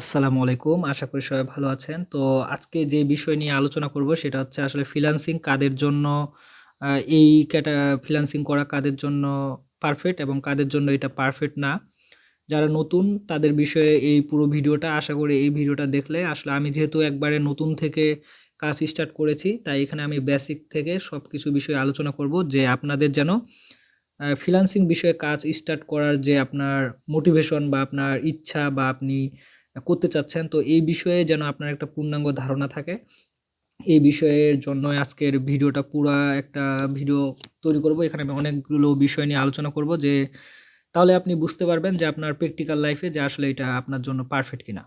আসসালামু আলাইকুম। আশা করি সবাই ভালো আছেন। তো আজকে যে বিষয় নিয়ে আলোচনা করব সেটা হচ্ছে আসলে ফ্রিল্যান্সিং কাদের জন্য এই ক্যাটা ফ্রিল্যান্সিং করা কাদের জন্য পারফেক্ট এবং কাদের জন্য এটা পারফেক্ট না। যারা নতুন তাদের বিষয়ে এই পুরো ভিডিওটা, আশা করি এই ভিডিওটা দেখলে, আসলে আমি যেহেতু একবারে নতুন থেকে কাজ স্টার্ট করেছি, তাই এখানে আমি বেসিক থেকে সব কিছু বিষয়ে আলোচনা করব যে আপনাদের যেন আ ফ্রিল্যান্সিং বিষয়ে কাজ স্টার্ট করার যে আপনার মোটিভেশন বা আপনার ইচ্ছা বা আপনি করতে চাচ্ছেন। তো এই বিষয়ে যেন আপনার একটা পূর্ণাঙ্গ ধারণা থাকে। এই বিষয়ের জন্য আজকের ভিডিওটা পুরা একটা ভিডিও তৈরি করব। এখানে আমি অনেকগুলো বিষয় নিয়ে আলোচনা করব যে তাহলে আপনি বুঝতে পারবেন যে আপনার প্র্যাকটিক্যাল লাইফে যে আসলে এটা আপনার জন্য পারফেক্ট কিনা।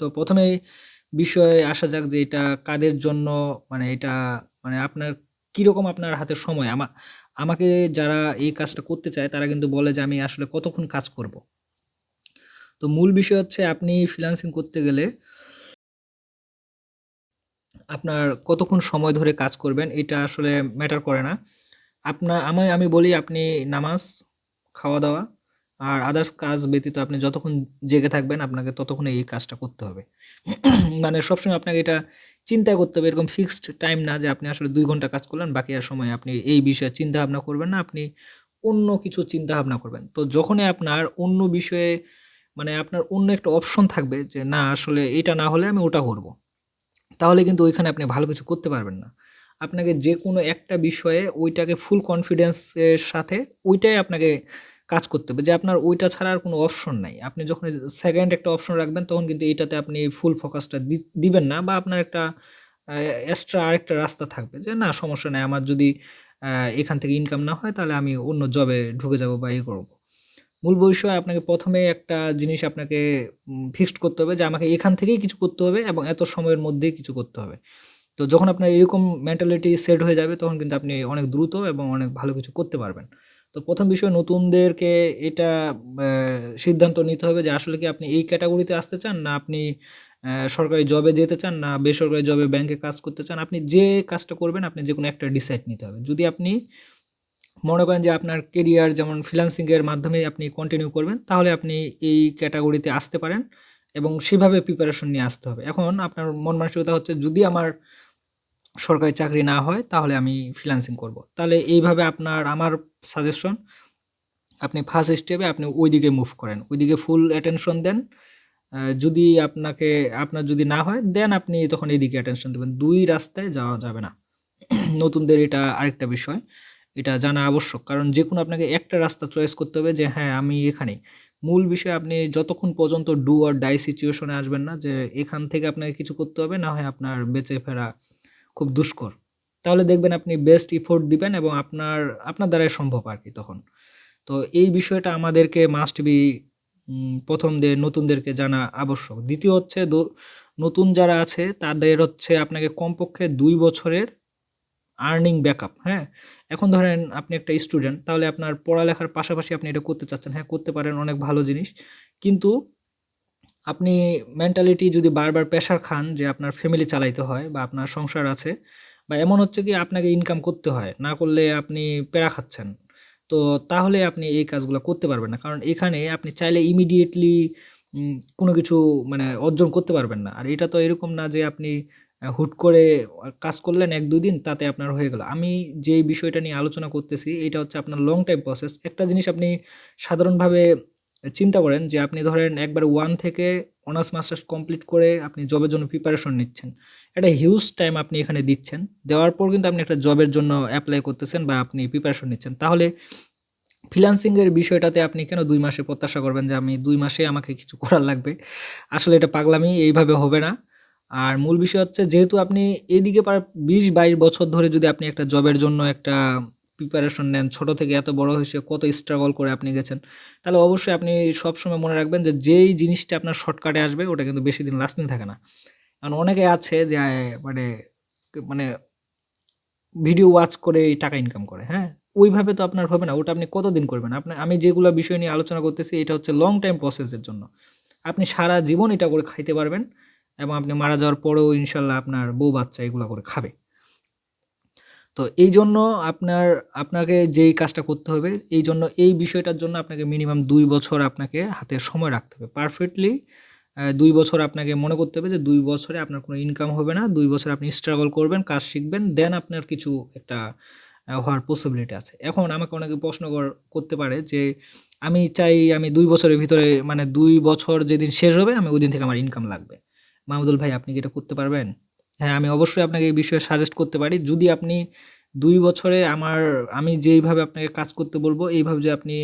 তো প্রথমে বিষয়ে আসা যাক যে এটা কাদের জন্য মানে এটা মানে আপনার কীরকম আপনার হাতে সময়? আমা, আমাকে যারা এই কাজটা করতে চায় তারা কিন্তু বলে যে আমি আসলে কতক্ষণ কাজ করব। তো মূল বিষয় হচ্ছে আপনি ফ্রিল্যান্সিং করতে গেলে আপনার কতক্ষণ সময় ধরে কাজ করবেন, এটা আসলে ম্যাটার করে না। আপনার আমি আমি বলি আপনি নামাজ খাওয়া দাওয়া আর আদার্স কাজ ব্যতীত আপনি যতক্ষণ জেগে থাকবেন, আপনাকে ততক্ষণ এই কাজটা করতে হবে। মানে সবসময় আপনাকে এটা চিন্তা করতে হবে, এরকম ফিক্সড টাইম না যে আপনি আসলে দুই ঘণ্টা কাজ করলেন, বাকি আর সময় আপনি এই বিষয়ে চিন্তা ভাবনা করবেন না, আপনি অন্য কিছু চিন্তা ভাবনা করবেন। তো যখনই আপনার অন্য বিষয়ে মানে আপনার অন্য একটা অপশন থাকবে যে, না, আসলে এটা না হলে আমি ওটা করব। তাহলে কিন্তু ওইখানে আপনি ভালো কিছু করতে পারবেন না। আপনাকে যে কোনো একটা বিষয়ে ওইটাকে ফুল কনফিডেন্সের সাথে ওইটাই আপনাকে কাজ করতে হবে। যে আপনার ওইটা ছাড়া আর কোনো অপশন নাই। আপনি যখন সেকেন্ড একটা অপশন রাখবেন, তখন কিন্তু এইটাতে আপনি ফুল ফোকাসটা দিবেন না বা আপনার একটা এক্সট্রা আরেকটা রাস্তা থাকবে যে, না, সমস্যা নেই। আমার যদি এখান থেকে ইনকাম না হয়, তাহলে আমি অন্য জবে ঢুকে যাব বা ইয়ে করব। মূল বিষয় আপনাকে প্রথমে একটা জিনিস আপনাকে ফিক্সড করতে হবে যে আমাকে এখান থেকেই কিছু করতে হবে এবং এত সময়ের মধ্যেই কিছু করতে হবে। তো যখন আপনার এরকম মেন্টালিটি সেট হয়ে যাবে, তখন কিন্তু আপনি অনেক দ্রুত এবং অনেক ভালো কিছু করতে পারবেন। তো প্রথম বিষয়, নতুনদেরকে এটা সিদ্ধান্ত নিতে হবে যে আসলে কি আপনি এই ক্যাটাগরিতে আসতে চান না আপনি সরকারি জবে যেতে চান না বেসরকারি জবে ব্যাংকে কাজ করতে চান। আপনি যে কাজটা করবেন, আপনি যে কোনো একটা ডিসাইড নিতে হবে। যদি আপনি মনে করেন যে আপনার কেরিয়ার যেমন ফ্রিলান্সিংয়ের মাধ্যমে আপনি কন্টিনিউ করবেন, তাহলে আপনি এই ক্যাটাগরিতে আসতে পারেন এবং সেভাবে প্রিপারেশন নিয়ে আসতে হবে। এখন আপনার মন মানসিকতা হচ্ছে, যদি আমার সরকারি চাকরি না হয়, তাহলে আমি ফ্রিলান্সিং করব। তাহলে এইভাবে আপনার, আমার সাজেশন আপনি ফার্স্ট স্টেপে আপনি ওই দিকে মুভ করেন ওই দিকে ফুল অ্যাটেনশন দেন যদি আপনাকে, আপনার যদি না হয় দেন আপনি তখন এইদিকে অ্যাটেনশন দেবেন। দুই রাস্তায় যাওয়া যাবে না। নতুনদের এটা আরেকটা বিষয়। এটা জানা আবশ্যক। কারণ যে কোনো আপনাকে একটা রাস্তা চয়েস করতে হবে যে হ্যাঁ আমি এখানেই। মূল বিষয় আপনি যতক্ষণ পর্যন্ত ডু আর ডাই সিচুয়েশনে আসবেন না, যে এখান থেকে আপনাকে কিছু করতে হবে, না হয় আপনার বেঁচে ফেরা খুব দুষ্কর। তাহলে দেখবেন আপনি বেস্ট ইফোর্ট দিবেন এবং আপনার আপনার দ্বারাই সম্ভব আর কি তখন। তো এই বিষয়টা আমাদেরকে মাস্ট বি প্রথম দিয়ে নতুনদেরকে জানা আবশ্যক। দ্বিতীয় হচ্ছে নতুন যারা আছে, তাদের হচ্ছে আপনাকে কমপক্ষে দুই বছরের আর্নিং ব্যাকআপ হ্যাঁ? এখন ধরেন আপনি একটা স্টুডেন্ট তাহলে আপনার পড়ালেখার পাশাপাশি আপনি এটা করতে চাচ্ছেন। হ্যাঁ করতে পারেন, অনেক ভালো জিনিস। কিন্তু আপনি মেন্টালিটি যদি বারবার প্রেশার খান যে আপনার ফ্যামিলি চালাইতে হয় বা আপনার সংসার আছে, বা এমন হচ্ছে কি আপনাকে ইনকাম করতে হয়, না করলে আপনি প্যারা খাচ্ছেন, তো তাহলে আপনি এই কাজগুলো করতে পারবেন না। কারণ এখানে আপনি চাইলে ইমিডিয়েটলি কোনো কিছু মানে অর্জন করতে পারবেন না। আর এটা তো এরকম না যে আপনি হুট করে কাজ করলেন এক দুদিন, তাতে আপনার হয়ে গেল। আমি যে বিষয়টা নিয়ে আলোচনা করতেছি, এটা হচ্ছে আপনার লং টাইম প্রসেস একটা জিনিস আপনি সাধারণভাবে চিন্তা করেন যে আপনি ধরেন একবার ওয়ান থেকে অনার্স মাস্টার্স কমপ্লিট করে আপনি জবের জন্য প্রিপারেশন নিচ্ছেন। একটা হিউজ টাইম আপনি এখানে দিচ্ছেন। দেওয়ার পর কিন্তু আপনি একটা জবের জন্য অ্যাপ্লাই করতেছেন বা আপনি প্রিপারেশন নিচ্ছেন। তাহলে ফ্রিলান্সিংয়ের বিষয়টাতে আপনি কেন দুই মাসে প্রত্যাশা করবেন যে আমি দুই মাসে আমাকে কিছু করার লাগবে? আসলে এটা পাগলামি, এইভাবে হবে না। আর মূল বিষয় হচ্ছে যেহেতু আপনি এদিকে প্রায় বিশ বাইশ বছর ধরে যদি আপনি একটা জবের জন্য একটা প্রিপারেশন নেন, ছোট থেকে এত বড় হয়েছে কত স্ট্রাগল করে আপনি গেছেন, তাহলে অবশ্যই আপনি সবসময় মনে রাখবেন যে যেই জিনিসটা আপনার শর্টকাটে আসবে, ওটা কিন্তু বেশি দিন লাস্টিং থাকে না। কারণ অনেকে আছে যে মানে মানে ভিডিও ওয়াচ করে টাকা ইনকাম করে হ্যাঁ? ওইভাবে তো আপনার হবে না, ওটা আপনি কতদিন করবেন? আপনি, আমি যেগুলো বিষয় নিয়ে আলোচনা করতেছি, এটা হচ্ছে লং টাইম প্রসেসের জন্য। আপনি সারা জীবন এটা করে খাইতে পারবেন এবং আপনি মারা যাওয়ার পরেও ইনশাল্লাহ আপনার বউ বাচ্চা এগুলো করে খাবে। তো এই জন্য আপনার, আপনাকে যেই কাজটা করতে হবে, এই জন্য এই বিষয়টার জন্য আপনাকে মিনিমাম দুই বছর আপনাকে হাতে সময় রাখতে হবে। পারফেক্টলি দুই বছর আপনাকে মনে করতে হবে যে দুই বছরে আপনার কোনো ইনকাম হবে না, দুই বছর আপনি স্ট্রাগল করবেন, কাজ শিখবেন দেন আপনার কিছু একটা হওয়ার পসিবিলিটি আছে। এখন আমাকে অনেকে প্রশ্ন কর- করতে পারে যে আমি চাই আমি দুই বছরের ভিতরে মানে দুই বছর যেদিন শেষ হবে, আমি ওই দিন থেকে আমার ইনকাম লাগবে। মাহমুদুল ভাই, আপনি কি এটা করতে পারবেন? হ্যাঁ আমি অবশ্যই আপনাকে এই বিষয়ে সাজেস্ট করতে পারি। যদি আপনি দুই বছরে আমার, আমি যেইভাবে আপনাকে কাজ করতে বলব, এইভাবে যে আপনি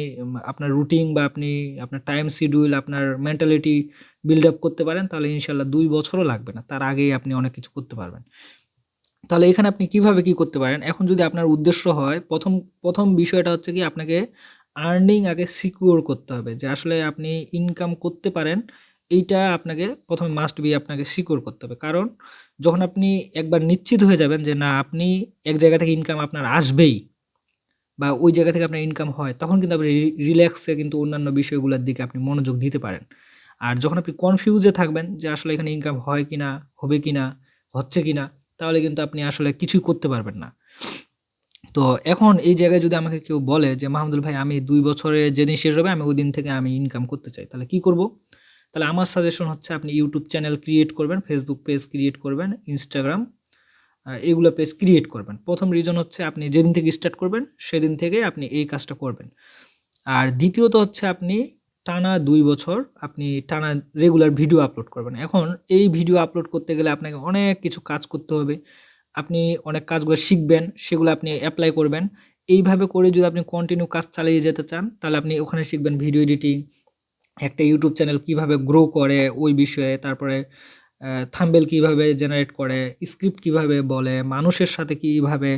আপনার রুটিন বা আপনি, আপনার টাইম শিডিউল আপনার মেন্টালিটি বিল্ড আপ করতে পারেন, তাহলে ইনশাল্লাহ দুই বছরও লাগবে না। তার আগেই আপনি অনেক কিছু করতে পারবেন। তাহলে এখানে আপনি কীভাবে কি করতে পারেন? এখন যদি আপনার উদ্দেশ্য হয়, প্রথম প্রথম বিষয়টা হচ্ছে কি, আপনাকে আর্নিং আগে সিকিউর করতে হবে। যে আসলে আপনি ইনকাম করতে পারেন এইটা আপনাকে প্রথমে মাস্ট বি আপনাকে সিকিউর করতে হবে। কারণ যখন আপনি একবার নিশ্চিত হয়ে যাবেন যে না, আপনি এক জায়গা থেকে ইনকাম আপনার আসবেই বা ওই জায়গা থেকে আপনার ইনকাম হয়, তখন কিন্তু আপনি রিল্যাক্সে কিন্তু অন্যান্য বিষয়গুলোর দিকে আপনি মনোযোগ দিতে পারেন। আর যখন আপনি কনফিউজে থাকবেন যে আসলে এখানে ইনকাম হয় কি না হবে কি না হচ্ছে কি না তাহলে কিন্তু আপনি আসলে কিছুই করতে পারবেন না। তো এখন এই জায়গায় যদি আমাকে কেউ বলে যে, মাহমুদুল ভাই, আমি দুই বছরে যেদিন শেষ হবে, আমি ওই দিন থেকে আমি ইনকাম করতে চাই, তাহলে কি করব? তাহলে আমার সাজেশন হচ্ছে আপনি ইউটিউব চ্যানেল ক্রিয়েট করবেন ফেসবুক পেজ ক্রিয়েট করবেন ইনস্টাগ্রাম এগুলো পেজ ক্রিয়েট করবেন। প্রথম রিজন হচ্ছে আপনি যেদিন থেকে স্টার্ট করবেন, সেদিন থেকে আপনি এই কাজটা করবেন। আর দ্বিতীয়ত হচ্ছে আপনি টানা দুই বছর আপনি টানা রেগুলার ভিডিও আপলোড করবেন। এখন এই ভিডিও আপলোড করতে গেলে আপনাকে অনেক কিছু কাজ করতে হবে। আপনি অনেক কাজগুলো শিখবেন, সেগুলো আপনি অ্যাপ্লাই করবেন। এইভাবে করে যদি আপনি কন্টিনিউ কাজ চালিয়ে যেতে চান, তাহলে আপনি ওখানে শিখবেন ভিডিও এডিটিং একটা ইউটিউব চ্যানেল কীভাবে গ্রো করে ওই বিষয়ে, তারপরে থাম্বেল কীভাবে জেনারেট করে স্ক্রিপ্ট কীভাবে বলে, মানুষের সাথে কীভাবে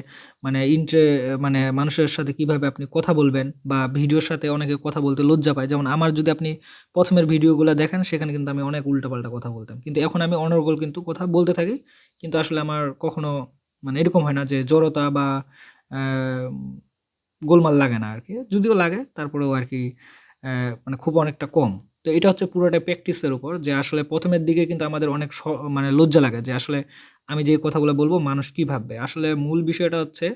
মানে ইন্ট্রে মানে মানুষের সাথে কীভাবে আপনি কথা বলবেন বা ভিডিওর সাথে অনেকে কথা বলতে লজ্জা পায়। যেমন আমার যদি আপনি প্রথমের ভিডিওগুলো দেখেন, সেখানে কিন্তু আমি অনেক উল্টাপাল্টা কথা বলতাম। কিন্তু এখন আমি অনর্গল কিন্তু কথা বলতে থাকি, কিন্তু আসলে আমার কখনো মানে এরকম হয় না যে জড়তা বা গোলমাল লাগে না আর কি। যদিও লাগে, তারপরেও আর কি মানে খুব অনেকটা কম। তো এটা হচ্ছে পুরোটা প্র্যাকটিসের উপর যে আসলে প্রথমের দিকে কিন্তু আমাদের অনেক মানে লজ্জা লাগে যে আসলে আমি যে কথাগুলো বলব মানুষ কি ভাববে? আসলে মূল বিষয়টা হচ্ছে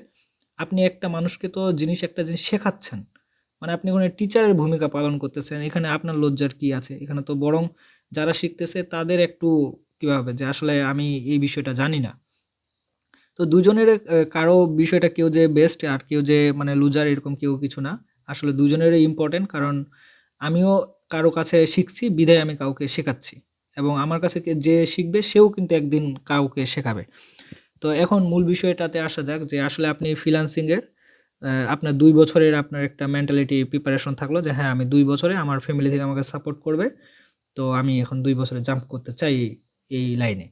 আপনি একটা মানুষকে তো জিনিস একটা জিনিস শেখাচ্ছেন। মানে আপনি কোনো টিচারের ভূমিকা পালন করতেছেন, এখানে আপনার লজ্জার কি আছে? এখানে তো বরং যারা শিখতেছে তাদের একটু কীভাবে যে আসলে আমি এই বিষয়টা জানি না। তো দুজনের কারও বিষয়টা কেউ যে বেস্ট আর কেউ যে মানে লুজার এরকম কেউ কিছু না। আসলে দুজনেরই ইম্পর্টেন্ট কারণ আমিও কারও কাছে শিখছি, বিধায় আমি কাউকে শেখাচ্ছি এবং আমার কাছে যে শিখবে সেও কিন্তু একদিন কাউকে শেখাবে। তো এখন মূল বিষয়টাতে আসা যাক যে আসলে আপনি ফ্রিল্যান্সিংয়ের আপনার দুই বছরের আপনার একটা মেন্টালিটি প্রিপারেশন থাকল যে হ্যাঁ আমি দুই বছরে আমার ফ্যামিলি থেকে আমাকে সাপোর্ট করবে। তো আমি এখন দুই বছরে জাম্প করতে চাই এই লাইনে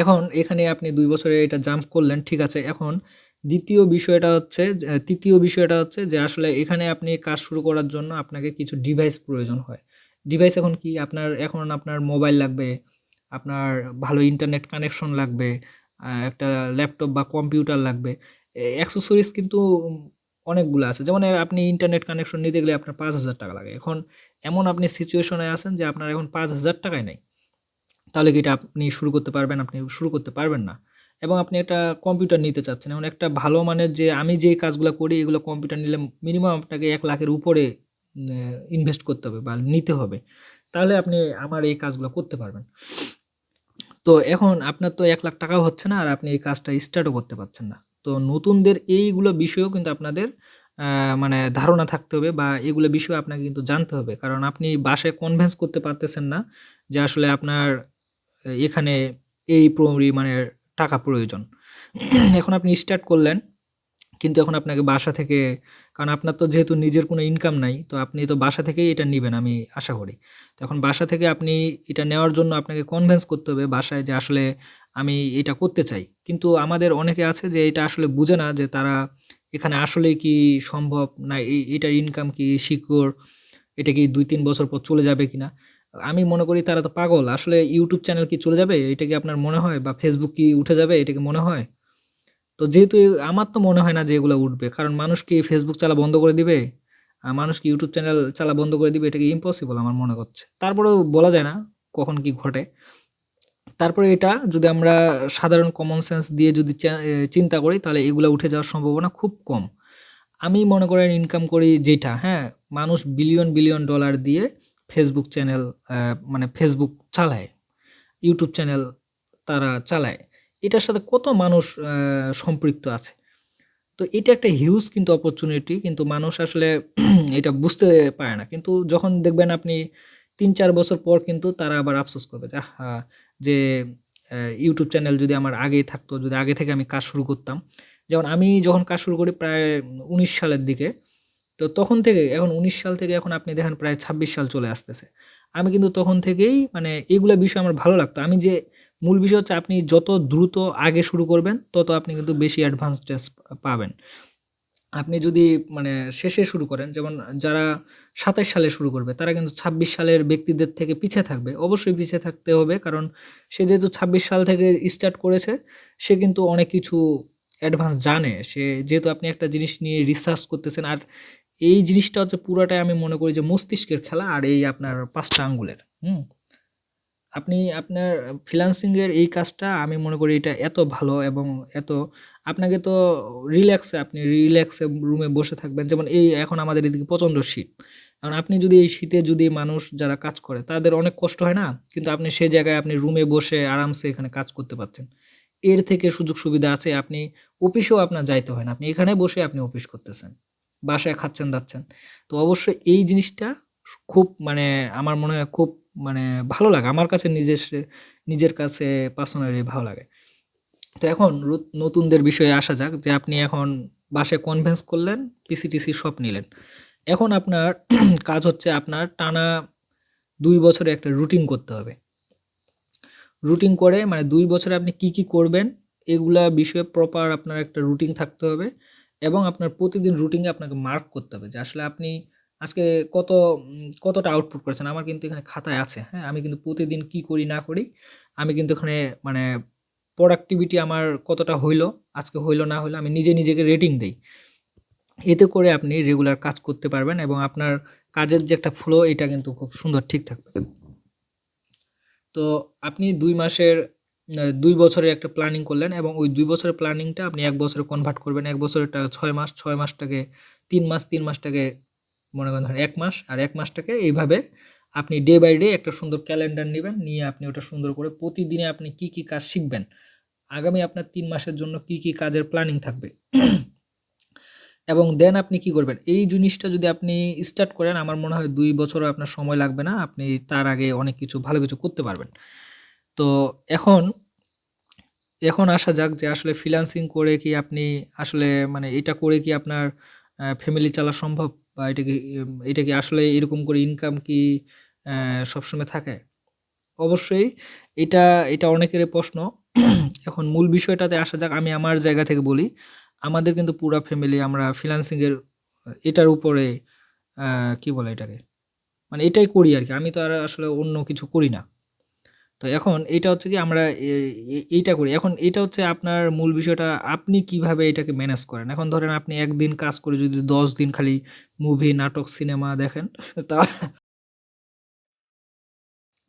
এখন এখানে আপনি দুই বছরে এটা জাম্প করলেন, ঠিক আছে, এখন দ্বিতীয় বিষয়টা হচ্ছে তৃতীয় বিষয়টা হচ্ছে যে আসলে এখানে আপনি কাজ শুরু করার জন্য আপনাকে কিছু ডিভাইস প্রয়োজন হয়। ডিভাইস এখন কি? আপনার, এখন আপনার মোবাইল লাগবে, আপনার ভালো ইন্টারনেট কানেকশন লাগবে একটা ল্যাপটপ বা কম্পিউটার লাগবে। অ্যাক্সেসরিজ কিন্তু অনেকগুলো আছে। যেমন আপনি ইন্টারনেট কানেকশন নিতে গেলে আপনার পাঁচ হাজার টাকা লাগে। এখন এমন আপনি সিচুয়েশনে আছেন যে আপনার এখন পাঁচ হাজার টাকায় নেই। তাহলে কি এটা আপনি শুরু করতে পারবেন? আপনি শুরু করতে পারবেন না। এবং আপনি একটা কম্পিউটার নিতে চাচ্ছেন। এখন একটা ভালো মানের যে আমি যে কাজগুলো করি, এগুলো কম্পিউটার নিলে মিনিমাম আপনাকে এক লাখের উপরে ইনভেস্ট করতে হবে বা নিতে হবে। তাহলে আপনি আমার এই কাজগুলো করতে পারবেন। তো এখন আপনার তো এক লাখ টাকাও হচ্ছে না, আর আপনি এই কাজটা স্টার্টও করতে পারছেন না। তো নতুনদের এইগুলো বিষয়েও কিন্তু আপনাদের মানে ধারণা থাকতে হবে বা এগুলো বিষয়ে আপনাকে কিন্তু জানতে হবে। কারণ আপনি বাসায় কনভেন্স করতে পারতেছেন না যে আসলে আপনার, এখানে এই পরিমাণের টাকা প্রয়োজন। এখন আপনি স্টার্ট করলেন, কিন্তু এখন আপনাকে বাসা থেকে, কারণ আপনার তো যেহেতু নিজের কোনো ইনকাম নাই, তো আপনি তো বাসা থেকেই এটা নেবেন আমি আশা করি। তো এখন বাসা থেকে আপনি এটা নেওয়ার জন্য আপনাকে কনভেন্স করতে হবে বাসায় যে আসলে আমি এটা করতে চাই। কিন্তু আমাদের অনেকে আছে যে এটা আসলে বুঝে না যে তারা এখানে আসলে কি সম্ভব, না এটার ইনকাম কি সিকিউর এটা কি দুই তিন বছর পর চলে যাবে কিনা। আমি মনে করি তারা তো পাগল। আসলে ইউটিউব চ্যানেল কি চলে যাবে? এটা কি আপনার মনে হয়? বা ফেসবুক কি উঠে যাবে? এটা কি মনে হয়? তো যেহেতু আমার তো মনে হয় না যে এগুলো উঠবে। কারণ মানুষ কি ফেসবুক চালা বন্ধ করে দিবে? মানুষ কি ইউটিউব চ্যানেল চালা বন্ধ করে দিবে? এটা কি ইম্পসিবল আমার মনে করছে তারপরেও বলা যায় না কখন কি ঘটে। তারপরে এটা যদি আমরা সাধারণ কমন সেন্স দিয়ে যদি চিন্তা করি, তাহলে এগুলো উঠে যাওয়ার সম্ভাবনা খুব কম। আমি মনে করেন ইনকাম করি যেটা হ্যাঁ? মানুষ বিলিয়ন বিলিয়ন ডলার দিয়ে ফেসবুক চ্যানেল মানে ফেসবুক চালায় ইউটিউব চ্যানেল তারা চালায়। এটার সাথে কত মানুষ সম্পৃক্ত আছে? তো এটা একটা হিউজ কিন্তু অপরচুনিটি কিন্তু মানুষ আসলে এটা বুঝতে পারে না। কিন্তু যখন দেখবেন আপনি তিন চার বছর পর কিন্তু তারা আবার আফসোস করবে যে ইউটিউব চ্যানেল যদি আমার আগেই থাকতো, যদি আগে থেকে আমি কাজ শুরু করতাম। যেমন আমি যখন কাজ শুরু করি প্রায় উনিশ সালের দিকে তো তখন থেকে, এখন উনিশ সাল থেকে এখন আপনি দেখেন প্রায় ছাব্বিশ সাল চলে আসতেছে। আমি কিন্তু তখন থেকেই মানে এগুলো বিষয় আমার ভালো লাগতো। আমি যে মূল বিষয় হচ্ছে আপনি যত দ্রুত আগে শুরু করবেন, তত আপনি কিন্তু বেশি অ্যাডভান্স অ্যাডভান্সটেজ পাবেন। আপনি যদি মানে শেষে শুরু করেন, যেমন যারা সাতাশ সালে শুরু করবে, তারা কিন্তু ছাব্বিশ সালের ব্যক্তিদের থেকে পিছিয়ে থাকবে। অবশ্যই পিছিয়ে থাকতে হবে, কারণ সে যেহেতু ছাব্বিশ সাল থেকে স্টার্ট করেছে, সে কিন্তু অনেক কিছু অ্যাডভান্স জানে। সে যেহেতু আপনি একটা জিনিস নিয়ে রিসার্চ করতেছেন, আর এই জিনিসটা হচ্ছে পুরাটাই আমি মনে করি যে মস্তিষ্কের খেলা আর এই আপনার পাঁচটা আঙ্গুলের, হুম? আপনি আপনার ফ্রিল্যান্সিংয়ের এই কাজটা আমি মনে করি এটা এত ভালো এবং এত, আপনাকে তো রিল্যাক্সে আপনি রিল্যাক্সে রুমে বসে থাকবেন। যেমন এই এখন আমাদের এদিকে প্রচণ্ড শীত। কারণ আপনি যদি এই শীতে যদি মানুষ যারা কাজ করে, তাদের অনেক কষ্ট হয় না? কিন্তু আপনি সে জায়গায় আপনি রুমে বসে আরামসে এখানে কাজ করতে পারছেন। এর থেকে সুযোগ সুবিধা আছে, আপনি অফিসেও আপনার যাইতে হয় না। আপনি এখানে বসে আপনি অফিস করতেছেন। বাসায় খাচ্ছেন, দাচ্ছেন। তো অবশ্যই এই জিনিসটা খুব মানে আমার মনে হয় খুব মানে ভালো লাগে। আমার কাছে নিজের নিজের কাছে পার্সোনালি ভালো লাগে। তো এখন নতুনদের বিষয়ে আসা যাক যে আপনি এখন বাসায় কনভেন্স করলেন পিসিটিসি সব নিলেন। এখন আপনার কাজ হচ্ছে আপনার টানা দুই বছরে একটা রুটিন করতে হবে। রুটিন করে মানে দুই বছরে আপনি কি কি করবেন, এগুলা বিষয়ে প্রপার আপনার একটা রুটিন থাকতে হবে। এবং আপনার প্রতিদিন রুটিনে আপনাকে মার্ক করতে হবে যে আসলে আপনি আজকে কত, কতটা আউটপুট করেছেন? আমার কিন্তু এখানে খাতায় আছে হ্যাঁ? আমি কিন্তু প্রতিদিন কি করি, না করি? আমি কিন্তু এখানে মানে প্রোডাক্টিভিটি আমার কতটা হইল, আজকে হইল, না হইল, আমি নিজে নিজেকে রেটিং দেই। এতে করে আপনি রেগুলার কাজ করতে পারবেন এবং আপনার কাজের যে একটা ফ্লো এটা কিন্তু খুব সুন্দর ঠিক থাকবে। তো আপনি দুই মাসের দুই বছরের একটা প্ল্যানিং করলেন এবং ওই দুই বছরের প্ল্যানিংটা আপনি এক বছরে কনভার্ট করবেন। এক বছরেরটা ছয় মাস, ছয় মাসটাকে, তিন মাস, তিন মাসটাকে মনে করেন ধরেন এক মাস, আর এক মাসটাকে এইভাবে আপনি ডে বাই ডে একটা সুন্দর ক্যালেন্ডার নেবেন, নিয়ে আপনি ওটা সুন্দর করে প্রতিদিনে আপনি কি কি কাজ শিখবেন, আগামী আপনার তিন মাসের জন্য কি কি কাজের প্ল্যানিং থাকবে। এবং দেন আপনি কি করবেন, এই জিনিসটা যদি আপনি স্টার্ট করেন, আমার মনে হয় দুই বছরও আপনার সময় লাগবে না, আপনি তার আগে অনেক কিছু, ভালো কিছু করতে পারবেন। তো এখন এখন আসা যাক যে আসলে ফ্রিল্যান্সিং করে কি আপনি আসলে মানে এটা করে কি আপনার ফ্যামিলি চালা সম্ভব? বা এটা কি এটা কি আসলে এরকম করে ইনকাম কি সবসময় থাকে? অবশ্যই এটা এটা অনেকেরই প্রশ্ন। এখন মূল বিষয়টাতে আসা যাক, আমি আমার জায়গা থেকে বলি, আমাদের কিন্তু পুরা ফ্যামিলি আমরা ফ্রিল্যান্সিংয়ের এটার উপরে কি বলে এটাকে? মানে এটাই করি আর কি। আমি তো আর আসলে অন্য কিছু করি না। তো এখন এটা হচ্ছে কি আমরা এইটা করি। এখন এটা হচ্ছে আপনার মূল বিষয়টা, আপনি কীভাবে এটাকে ম্যানেজ করেন? এখন ধরেন আপনি একদিন কাজ করে যদি দশ দিন খালি মুভি নাটক সিনেমা দেখেন, তা,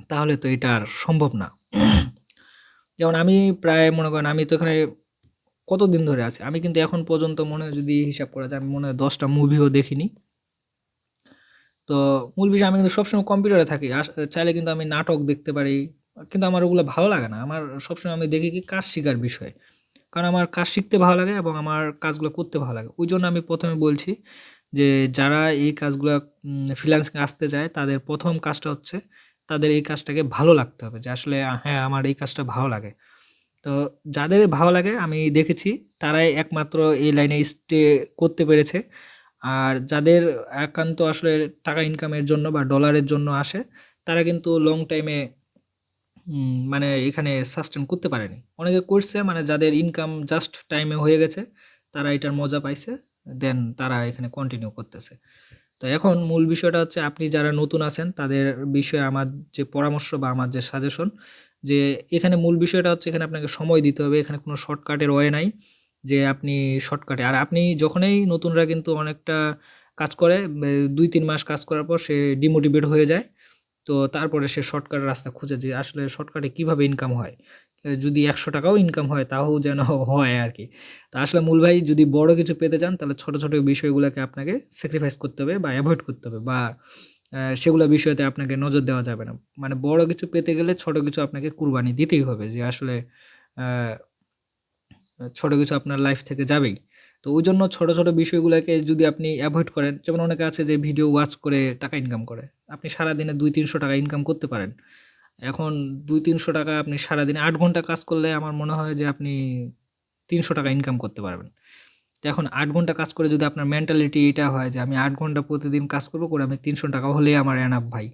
তাহলে তো এটা আর সম্ভব না। যেমন আমি প্রায় মনে করেন আমি তো এখানে কতদিন ধরে আছি? আমি কিন্তু এখন পর্যন্ত মনে হয় যদি হিসাব করা যায়, আমি মনে হয় দশটা মুভিও দেখিনি। তো মূল বিষয় আমি কিন্তু সবসময় কম্পিউটারে থাকি। চাইলে কিন্তু আমি নাটক দেখতে পারি কিন্তু আমার ওগুলো ভালো লাগে না। আমার সবসময় আমি দেখি কি কাজ শেখার বিষয়। কারণ আমার কাজ শিখতে ভালো লাগে এবং আমার কাজগুলো করতে ভালো লাগে। ওই জন্য আমি প্রথমে বলছি যে, যারা এই কাজগুলো ফ্রিল্যান্সিং আসতে চায়, তাদের প্রথম কাজটা হচ্ছে তাদের এই কাজটাকে ভালো লাগতে হবে যে, আসলে হ্যাঁ আমার এই কাজটা ভালো লাগে। তো যাদের ভালো লাগে, আমি দেখেছি তারাই একমাত্র এই লাইনে স্টে করতে পেরেছে। আর যাদের একান্ত আসলে টাকা ইনকামের জন্য বা ডলারের জন্য আসে, তারা কিন্তু লং টাইমে মানে এখানে সাস্টেন করতে পারেনি। অনেকে করছে মানে যাদের ইনকাম জাস্ট টাইমে হয়ে গেছে, তারা এটার মজা পাইছে দেন তারা এখানে কন্টিনিউ করতেছে। তো এখন মূল বিষয়টা হচ্ছে, আপনি যারা নতুন আছেন, তাদের বিষয়ে আমার যে পরামর্শ বা আমার যে সাজেশন যে এখানে মূল বিষয়টা হচ্ছে, এখানে আপনাকে সময় দিতে হবে, এখানে কোনো শর্টকাটের ওয়ে নাই, যে আপনি শর্টকাটে আর আপনি যখনই নতুনরা কিন্তু অনেকটা কাজ করে দুই, তিন মাস কাজ করার পর সে ডিমোটিভেট হয়ে যায়। তো তারপরে সে শর্টকাট রাস্তা খুঁজে যে আসলে শর্টকাটে কীভাবে ইনকাম হয়? যদি একশো টাকাও ইনকাম হয়, তাও যেন হয় আর কি। তো আসলে মূল ভাই যদি বড় কিছু পেতে চান, তাহলে ছোট ছোট বিষয়গুলোকে আপনাকে স্যাক্রিফাইস করতে হবে বা অ্যাভয়েড করতে হবে বা সেগুলো বিষয়তে আপনাকে নজর দেওয়া যাবে না। মানে বড় কিছু পেতে গেলে ছোট কিছু আপনাকে কুরবানি দিতেই হবে যে আসলে ছোট কিছু আপনার লাইফ থেকে যাবেই। তো ওই জন্য ছোটো ছোটো বিষয়গুলোকে যদি আপনি অ্যাভয়েড করেন, যেমন অনেকে আছে যে ভিডিও ওয়াচ করে টাকা ইনকাম করে, আপনি সারাদিনে দুই, তিনশো টাকা ইনকাম করতে পারেন। এখন দুই, তিনশো টাকা আপনি সারাদিনে আট ঘণ্টা কাজ করলে আমার মনে হয় যে আপনি তিনশো টাকা ইনকাম করতে পারবেন। তো এখন আট ঘণ্টা কাজ করে যদি আপনার মেন্টালিটি এটা হয় যে আমি আট ঘণ্টা প্রতিদিন কাজ করব, করে আমি তিনশো টাকা হলেই আমার এনাফ ভাই।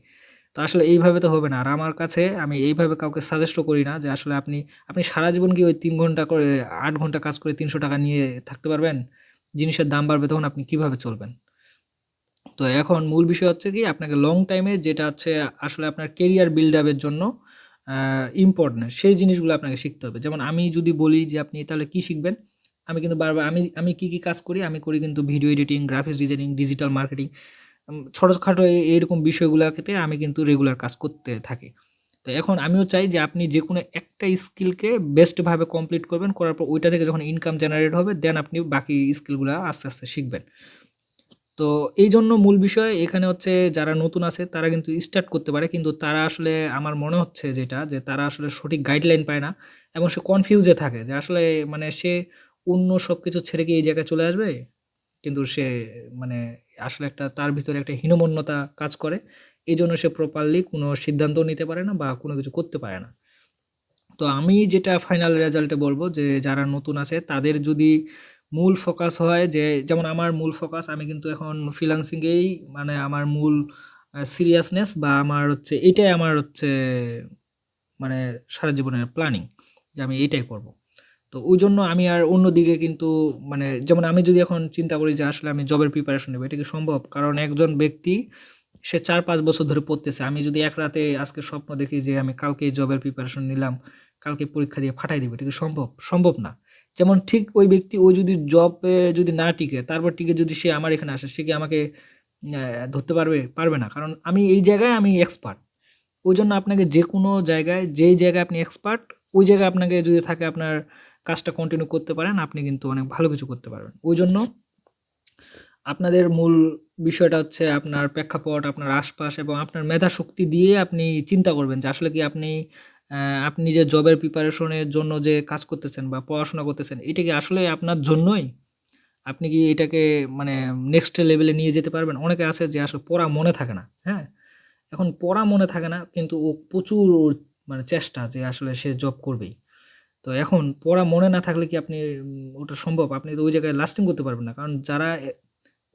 তো আসলে এইভাবে তো হবে না। আর আমার কাছে আমি এইভাবে কাউকে সাজেস্টও করি না যে আসলে আপনি আপনি সারা জীবন কি ওই তিন ঘণ্টা করে, আট ঘণ্টা কাজ করে তিনশো টাকা নিয়ে থাকতে পারবেন? জিনিসের দাম বাড়বে তখন আপনি কীভাবে চলবেন? তো এখন মূল বিষয় হচ্ছে কি, আপনাকে লং টাইমে যেটা হচ্ছে আসলে আপনার কেরিয়ার বিল্ড আপের জন্য ইম্পর্টেন্ট সেই জিনিসগুলো আপনাকে শিখতে হবে। যেমন আমি যদি বলি যে আপনি তাহলে কি শিখবেন? আমি কিন্তু বারবার, আমি আমি কী কী কাজ করি? আমি করি কিন্তু video editing graphics designing digital marketing ছোটোখাটো এই- এইরকম বিষয়গুলোতে আমি কিন্তু রেগুলার কাজ করতে থাকি। তো এখন আমিও চাই যে আপনি যে কোনো একটা স্কিলকে বেস্টভাবে কমপ্লিট করবেন, করার পর ওইটা থেকে যখন ইনকাম জেনারেট হবে দেন আপনি বাকি স্কিলগুলো আস্তে আস্তে শিখবেন। তো এই জন্য মূল বিষয় এখানে হচ্ছে যারা নতুন আছে, তারা কিন্তু স্টার্ট করতে পারে, কিন্তু তারা আসলে আমার মনে হচ্ছে যেটা, যে তারা আসলে সঠিক গাইডলাইন পায় না এবং সে কনফিউজে থাকে যে আসলে মানে সে অন্য সব কিছু ছেড়ে কি এই জায়গায় চলে আসবে? কিন্তু সে মানে আসলে একটা, তার ভিতরে একটা হীনমন্যতা কাজ করে। এই জন্য সে প্রপারলি কোনো সিদ্ধান্ত নিতে পারে না বা কোনো কিছু করতে পারে না। তো আমি যেটা ফাইনাল রেজাল্টে বলব যে, যারা নতুন আছে, তাদের যদি মূল ফোকাস হয় যে, যেমন আমার মূল ফোকাস আমি কিন্তু এখন ফ্রিল্যান্সিংয়েই মানে আমার মূল সিরিয়াসনেস বা আমার হচ্ছে, এটাই আমার হচ্ছে মানে সারা জীবনের প্ল্যানিং যে আমি এইটাই করব। তো ওই জন্য আমি আর অন্য দিকে কিন্তু মানে যেমন আমি যদি এখন চিন্তা করি যে আসলে আমি জবের প্রিপারেশন নেব, এটা কি সম্ভব? কারণ একজন ব্যক্তি, সে চার পাঁচ বছর ধরে পড়তেছে। আমি যদি এক রাতে আজকে স্বপ্ন দেখি যে আমি কালকে জবের প্রিপারেশন নিলাম, কালকে পরীক্ষা দিয়ে ফাটাই দিব, এটা কি সম্ভব? সম্ভব না। যেমন ঠিক ওই ব্যক্তি, ও যদি জবে যদি না টিকে, তারপর টিকে যদি সে আমার এখানে আসে, সে কি আমাকে ধরতে পারবে? পারবে না। কারণ আমি এই জায়গায় আমি এক্সপার্ট ওই জন্য আপনাকে যে কোনো জায়গায়, যেই জায়গায় আপনি এক্সপার্ট ওই জায়গায় আপনাকে যদি থাকে আপনার কাজটা কন্টিনিউ করতে পারেন, আপনি কিন্তু অনেক ভালো কিছু করতে পারবেন। ওই জন্য আপনাদের মূল বিষয়টা হচ্ছে আপনার প্রেক্ষাপট, আপনার আশপাশ এবং আপনার মেধা শক্তি দিয়ে আপনি চিন্তা করবেন যে আসলে কি আপনি আপনি যে জবের প্রিপারেশনের জন্য যে কাজ করতেছেন বা পড়াশোনা করতেছেন, এটা কি আসলে আপনার জন্যই? আপনি কি এটাকে মানে নেক্সট লেভেলে নিয়ে যেতে পারবেন? অনেকে আছে যে আসলে পড়া মনে থাকে না হ্যাঁ? এখন পড়া মনে থাকে না, কিন্তু ও প্রচুর মানে চেষ্টা যে আসলে সে জব করবেই। তো এখন পড়া মনে না থাকলে কি আপনি ওটা সম্ভব? আপনি তো ওই জায়গায় লাস্টিং করতে পারবেন না। কারণ যারা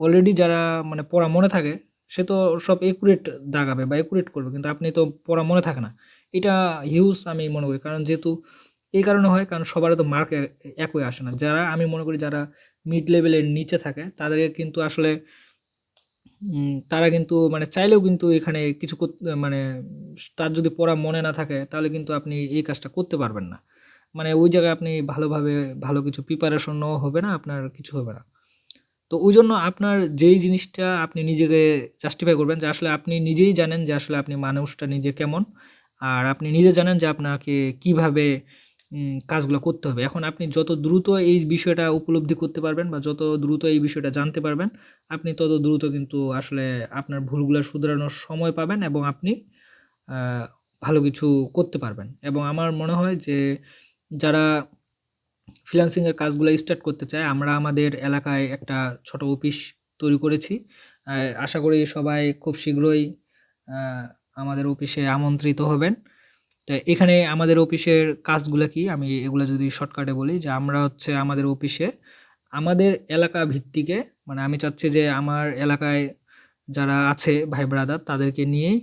অলরেডি যারা মানে পড়া মনে থাকে, সে তো সব একুরেট দাগাবে বা একুরেট করবে, কিন্তু আপনি তো পড়া মনে থাকে না। এটা হিউজ আমি মনে করি। কারণ যেহেতু এই কারণে হয়, কারণ সবার তো মার্ক একই আসে না। যারা, আমি মনে করি যারা মিড লেভেলের নিচে থাকে তাদের কিন্তু আসলে তারা কিন্তু মানে চাইলেও কিন্তু এখানে কিছু মানে তার যদি পড়া মনে না থাকে, তাহলে কিন্তু আপনি এই কাজটা করতে পারবেন না। মানে ওই জায়গায় আপনি ভালোভাবে ভালো কিছু প্রিপারেশনও হবে না, আপনার কিছু হবে না। তো ওই জন্য আপনার যেই জিনিসটা আপনি নিজেকে জাস্টিফাই করবেন যে আসলে আপনি নিজেই জানেন যে আসলে আপনি মানুষটা নিজে কেমন, আর আপনি নিজে জানেন যে আপনাকে কীভাবে কাজগুলো করতে হবে। এখন আপনি যত দ্রুত এই বিষয়টা উপলব্ধি করতে পারবেন বা যত দ্রুত এই বিষয়টা জানতে পারবেন, আপনি তত দ্রুত কিন্তু আসলে আপনার ভুলগুলো শুধরানোর সময় পাবেন এবং আপনি ভালো কিছু করতে পারবেন। এবং আমার মনে হয় যে যারা ফ্রিল্যান্সিংয়ের কাজগুলো স্টার্ট করতে চায়, আমরা আমাদের এলাকায় একটা ছোট অফিস তৈরি করেছি। আশা করি সবাই খুব শীঘ্রই আমাদের অফিসে আমন্ত্রিত হবেন। তো এখানে আমাদের অফিসের কাজগুলো কি? আমি এগুলো যদি শর্টকাটে বলি, যে আমরা হচ্ছে আমাদের অফিসে আমাদের এলাকা ভিত্তিকে মানে আমি চাচ্ছি যে আমার এলাকায় যারা আছে ভাই ব্রাদার তাদেরকে নিয়েই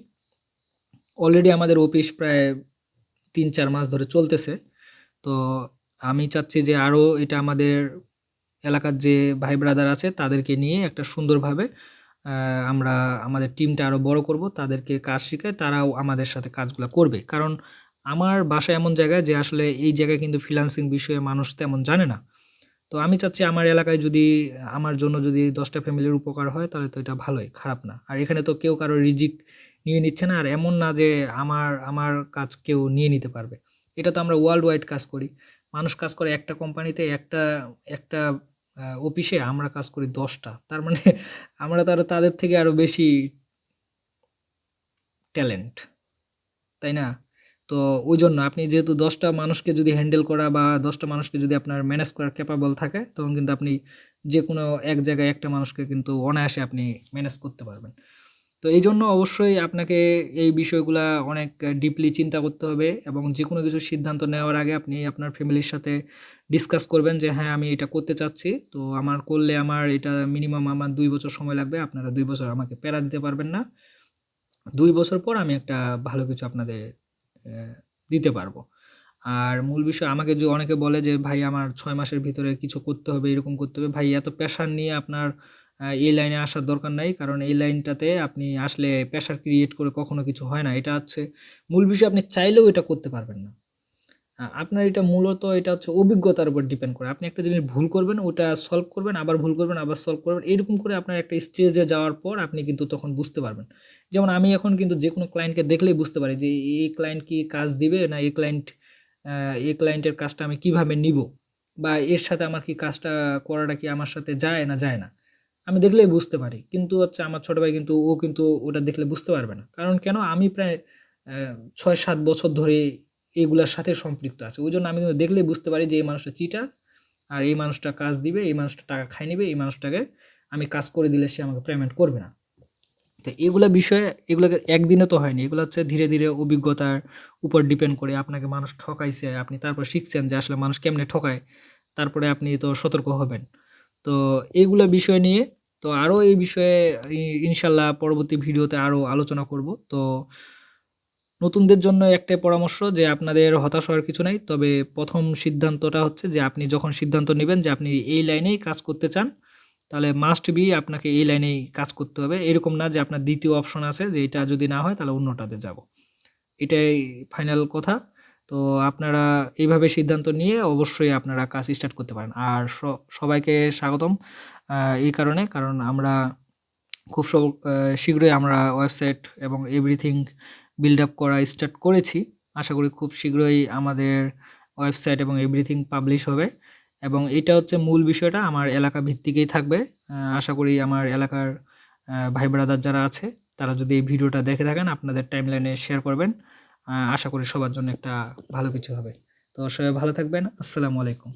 অলরেডি আমাদের অফিস প্রায় তিন চার মাস ধরে চলতেছে। তো আমি চাচ্ছি যে আরও এটা আমাদের এলাকার যে ভাই ব্রাদার আছে, তাদেরকে নিয়ে একটা সুন্দরভাবে আমরা আমাদের টিমটা আরও বড় করব, তাদেরকে কাজ শিখায়, তারাও আমাদের সাথে কাজগুলো করবে। কারণ আমার বাসা এমন জায়গায় যে আসলে এই জায়গায় কিন্তু ফ্রিল্যান্সিং বিষয়ে মানুষ তেমন জানে না। তো আমি চাচ্ছি আমার এলাকায় যদি, আমার জন্য যদি দশটা ফ্যামিলির উপকার হয়, তাহলে তো এটা ভালোই, খারাপ না। আর এখানে তো কেউ কারও রিজিক নিয়ে নিচ্ছে না, আর এমন না যে আমার আমার কাজ কেউ নিয়ে নিতে পারবে। এটা তো আমরা ওয়ার্ল্ড ওয়াইড কাজ করি। মানুষ কাজ করে একটা কোম্পানিতে একটা একটা অফিসে আমরা কাজ করি দশটা। তার মানে আমরা তো আরও তাদের থেকে আরও বেশি ট্যালেন্ট তাই না? তো ওই জন্য আপনি যেহেতু দশটা মানুষকে যদি হ্যান্ডেল করা বা দশটা মানুষকে যদি আপনার ম্যানেজ করার ক্যাপাবল থাকে, তখন কিন্তু আপনি যে কোনো এক জায়গায় একটা মানুষকে কিন্তু অনায়াসে আপনি ম্যানেজ করতে পারবেন। তো এই জন্য অবশ্যই আপনাকে এই বিষয়গুলা অনেক ডিপলি চিন্তা করতে হবে এবং যে কোনো কিছু সিদ্ধান্ত নেওয়ার আগে আপনি আপনার ফ্যামিলির সাথে ডিসকাস করবেন যে হ্যাঁ আমি এটা করতে চাচ্ছি। তো আমার করলে আমার এটা মিনিমাম আমার দুই বছর সময় লাগবে, আপনারা দুই বছর আমাকে প্যারা দিতে পারবেন না। দুই বছর পর আমি একটা ভালো কিছু আপনাদের দিতে পারব। আর মূল বিষয়, আমাকে যে অনেকে বলে যে, ভাই, আমার ছয় মাসের ভিতরে কিছু করতে হবে, এরকম করতে হবে। ভাই, এত প্রেশার নিয়ে আপনার এই লাইনে আসার দরকার নাই, কারণ এই লাইনটাতে আপনি আসলে প্রেশার ক্রিয়েট করে কখনো কিছু হয় না। এটা হচ্ছে মূল বিষয়, আপনি চাইলেও এটা করতে পারবেন না। আপনার এটা মূলত, এটা হচ্ছে অভিজ্ঞতার উপর ডিপেন্ড করে। আপনি একটা জিনিস ভুল করবেন, ওটা সলভ করবেন, আবার ভুল করবেন, আবার সলভ করবেন। এরকম করে আপনার একটা স্টেজে যাওয়ার পর আপনি কিন্তু তখন বুঝতে পারবেন। যেমন আমি এখন কিন্তু যে কোনো ক্লায়েন্টকে দেখলেই বুঝতে পারি যে এই ক্লায়েন্ট কি কাজ দিবে না এই ক্লায়েন্ট এই ক্লায়েন্টের কাজটা আমি কীভাবে নিব? বা এর সাথে আমার কি কাজটা করাটা কি আমার সাথে যায় না যায় না? আমি দেখলেই বুঝতে পারি। কিন্তু হচ্ছে আমার ছোটো ভাই কিন্তু ও কিন্তু ওটা দেখলে বুঝতে পারবে না। কারণ কেন? আমি প্রায় ছয় সাত বছর ধরে এগুলার সাথে সম্পৃক্ত আছে। ওই জন্য আমি কিন্তু দেখলেই বুঝতে পারি যে এই মানুষটা চিটার আর এই মানুষটা কাজ দিবে, এই মানুষটা টাকা খাই নেবে, এই মানুষটাকে আমি কাজ করে দিলে সে আমাকে পেমেন্ট করবে না। তো এগুলা বিষয়ে, এগুলোকে একদিনে তো হয়নি। এগুলো হচ্ছে ধীরে ধীরে অভিজ্ঞতার উপর ডিপেন্ড করে আপনাকে মানুষ ঠকাইছে, আপনি তারপর শিখছেন যে আসলে মানুষ কেমনে ঠকায়, তারপরে আপনি তো সতর্ক হবেন। তো এইগুলো বিষয় নিয়ে তো আরও এই বিষয়ে ইনশাল্লাহ পরবর্তী ভিডিওতে আরও আলোচনা করব। তো নতুনদের জন্য একটাই পরামর্শ যে আপনাদের হতাশ হওয়ার কিছু নাই, তবে প্রথম সিদ্ধান্তটা হচ্ছে যে আপনি যখন সিদ্ধান্ত নেবেন যে আপনি এই লাইনেই কাজ করতে চান, তাহলে মাস্ট বি আপনাকে এই লাইনেই কাজ করতে হবে। এরকম না যে আপনার দ্বিতীয় অপশন আছে যে এটা যদি না হয় তাহলে অন্যটাতে যাব। এটাই ফাইনাল কথা। তো আপনারা এইভাবে সিদ্ধান্ত নিয়ে অবশ্যই আপনারা কাজ স্টার্ট করতে পারেন। আর সবাইকে স্বাগতম। এই কারণে, কারণ আমরা খুব সব শীঘ্রই আমরা ওয়েবসাইট এবং এভরিথিং বিল্ড আপ করা স্টার্ট করেছি। আশা করি খুব শীঘ্রই আমাদের ওয়েবসাইট এবং এভরিথিং পাবলিশ হবে। এবং এটা হচ্ছে মূল বিষয়টা, আমার এলাকা ভিত্তিকেই থাকবে। আশা করি আমার এলাকার ভাই ব্রাদার যারা আছে, তারা যদি এই ভিডিওটা দেখে থাকেন, আপনাদের টাইমলাইনে শেয়ার করবেন। আশা করি সবার জন্য একটা ভালো কিছু হবে। তো সবাই ভালো থাকবেন। আসসালামু আলাইকুম।